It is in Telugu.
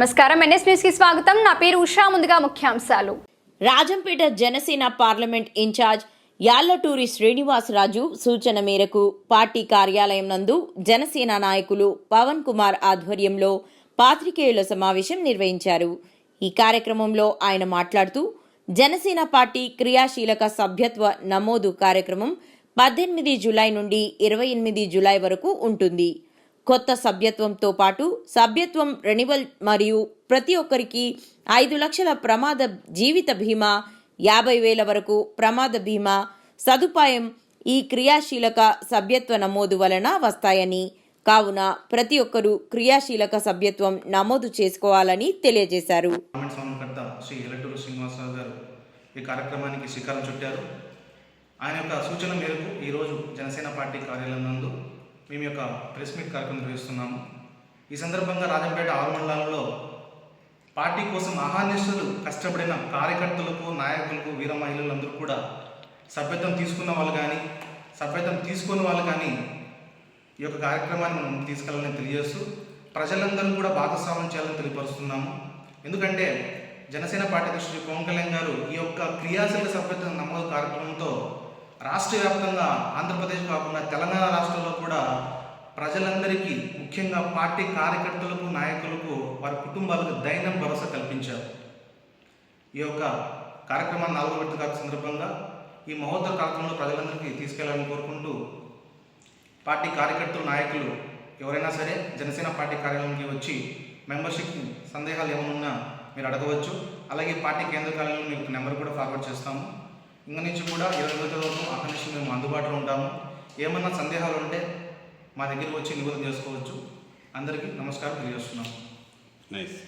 నమస్కారం. ఎన్ఎస్ న్యూస్కి స్వాగతం. నా పేరు ఉషా. ముందుగా ముఖ్యాంశాలు. రాజంపేట జనసేన పార్లమెంట్ ఇన్ఛార్జ్ యాళ్ళటూరి శ్రీనివాసరాజు సూచన మేరకు పార్టీ కార్యాలయం నందు జనసేన నాయకులు పవన్ కుమార్ ఆధ్వర్యంలో పాత్రికేయుల సమావేశం నిర్వహించారు. ఈ కార్యక్రమంలో ఆయన మాట్లాడుతూ జనసేన పార్టీ క్రియాశీలక సభ్యత్వ నమోదు కార్యక్రమం పద్దెనిమిది జులై నుండి ఇరవై ఎనిమిది జులై వరకు ఉంటుంది. కొత్త సభ్యత్వంతో పాటు సభ్యత్వం రెన్యువల్ మరియు ప్రతి ఒక్కరికి ఐదు లక్షల ప్రమాద జీవిత బీమా యాభై వేల వరకు ప్రమాద బీమా సదుపాయం ఈ క్రియాశీలక సభ్యత్వ నమోదు వలన వస్తాయని కావున ప్రతి ఒక్కరూ క్రియాశీలక సభ్యత్వం నమోదు చేసుకోవాలని తెలియజేశారు. శ్రీ ఎలటూరు శ్రీనివాసరావు గారు ఈ కార్యక్రమానికి శ్రీకారం చుట్టారు. ఆయన యొక్క సూచన మేరకు ఈరోజు జనసేన పార్టీ కార్యాలయం నందు మేము యొక్క ప్రెస్ మీట్ కార్యక్రమం నిర్వహిస్తున్నాము. ఈ సందర్భంగా రాజంపేట ఆరు మండలాలలో పార్టీ కోసం అహానిస్తులు కష్టపడిన కార్యకర్తలకు నాయకులకు వీర మహిళలందరూ కూడా సభ్యత్వం తీసుకున్న వాళ్ళు కానీ సభ్యత్వం తీసుకున్న వాళ్ళు కానీ ఈ యొక్క కార్యక్రమాన్ని మనం తీసుకెళ్ళాలని తెలియజేస్తూ ప్రజలందరూ కూడా భాగస్వామ్యం చేయాలని తెలియపరుస్తున్నాము. ఎందుకంటే జనసేన పార్టీ అధ్యక్షుడు శ్రీ పవన్ కళ్యాణ్ గారు ఈ యొక్క క్రియాశీల సభ్యత్వ నమోదు కార్యక్రమంతో రాష్ట్ర వ్యాప్తంగా ఆంధ్రప్రదేశ్ కాకుండా తెలంగాణ ప్రజలందరికీ ముఖ్యంగా పార్టీ కార్యకర్తలకు నాయకులకు వారి కుటుంబాలకు దైనం భరోసా కల్పించారు. ఈ యొక్క కార్యక్రమాన్ని నాలుగో విడత సందర్భంగా ఈ మహోత్తర కార్యక్రమంలో ప్రజలందరికీ తీసుకెళ్ళాలని కోరుకుంటూ పార్టీ కార్యకర్తలు నాయకులు ఎవరైనా సరే జనసేన పార్టీ కార్యాలయానికి వచ్చి మెంబర్షిప్ సందేహాలు ఏమైనా మీరు అడగవచ్చు. అలాగే పార్టీ కేంద్ర కార్యాలయంలో మీకు నెంబర్ కూడా ఫార్వర్డ్ చేస్తాము. ఇంక నుంచి కూడా ఇరవై రోజుల వరకు అక్కడి నుంచి మేము అందుబాటులో ఉంటాము. ఏమన్నా సందేహాలు ఉంటే మా దగ్గరికి వచ్చి నివేదన చేసుకోవచ్చు. అందరికీ నమస్కారం తెలియజేస్తున్నాం. నైస్